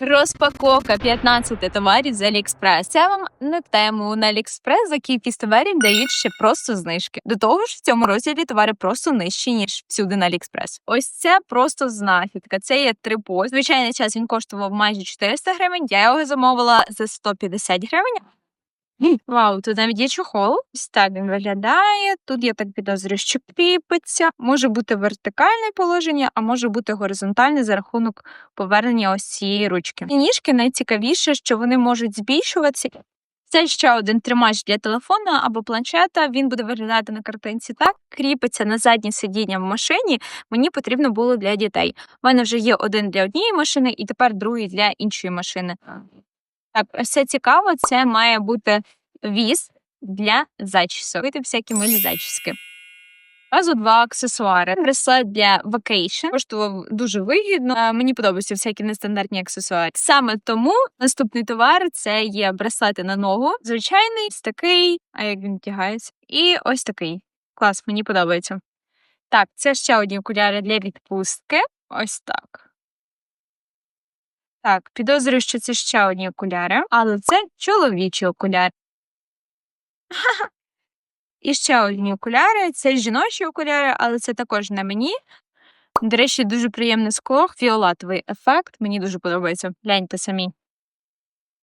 Розпаковка 15 товарів з Аліекспрес. Я вам не тему на Аліекспрес, за кількість товарів дають ще просто знижки. До того ж, в цьому розділі товари просто нижчі ніж всюди на Аліекспрес. Ось це просто знахідка. Це є трипо. Звичайний час він коштував майже 400 гривень. Я його замовила за 150 гривень. Вау, тут навіть є чохол. Так він виглядає. Тут я так підозрюю, що кріпиться. Може бути вертикальне положення, а може бути горизонтальне за рахунок повернення ось цієї ручки. І ніжки найцікавіше, що вони можуть збільшуватися. Це ще один тримач для телефона або планшета. Він буде виглядати на картинці так, кріпиться на заднє сидіння в машині. Мені потрібно було для дітей. У мене вже є один для однієї машини, і тепер другий для іншої машини. Так, це цікаво. Це має бути віз для зачісок. Робити всякі милі зачіски. Разу два аксесуари. Браслет для vacation. Коштував дуже вигідно. Е, Мені подобаються всякі нестандартні аксесуари. Саме тому наступний товар це є браслети на ногу. Звичайний, ось такий, а як він втягається. І ось такий. Клас, мені подобається. Так, це ще одні окуляри для відпустки. Ось так. Так, підозрюю, що це ще одні окуляри, але це чоловічі окуляри. І ще одні окуляри. Це жіночі окуляри, але це також на мені. До речі, дуже приємне скло, фіолатовий ефект. Мені дуже подобається. Гляньте самі.